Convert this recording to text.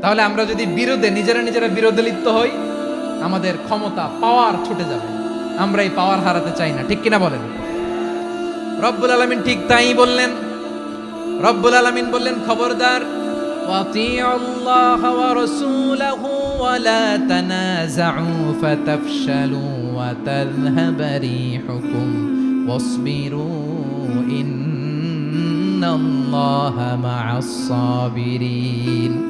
তাহলে আমরা যদি বিরোধে, নিজেরা নিজেরা বিরোধে লিপ্ত হই, আমাদের ক্ষমতা পাওয়ার ছুটে যাবে। আমরা এই পাওয়ার হারাতে চাই না, ঠিক কিনা বলেন? রব্বুল আলমিন ঠিক তাই বললেন। রব্বুল আলমিন বললেন, খবরদার ইন্নাল্লাহা মা'আস-সাবিরিন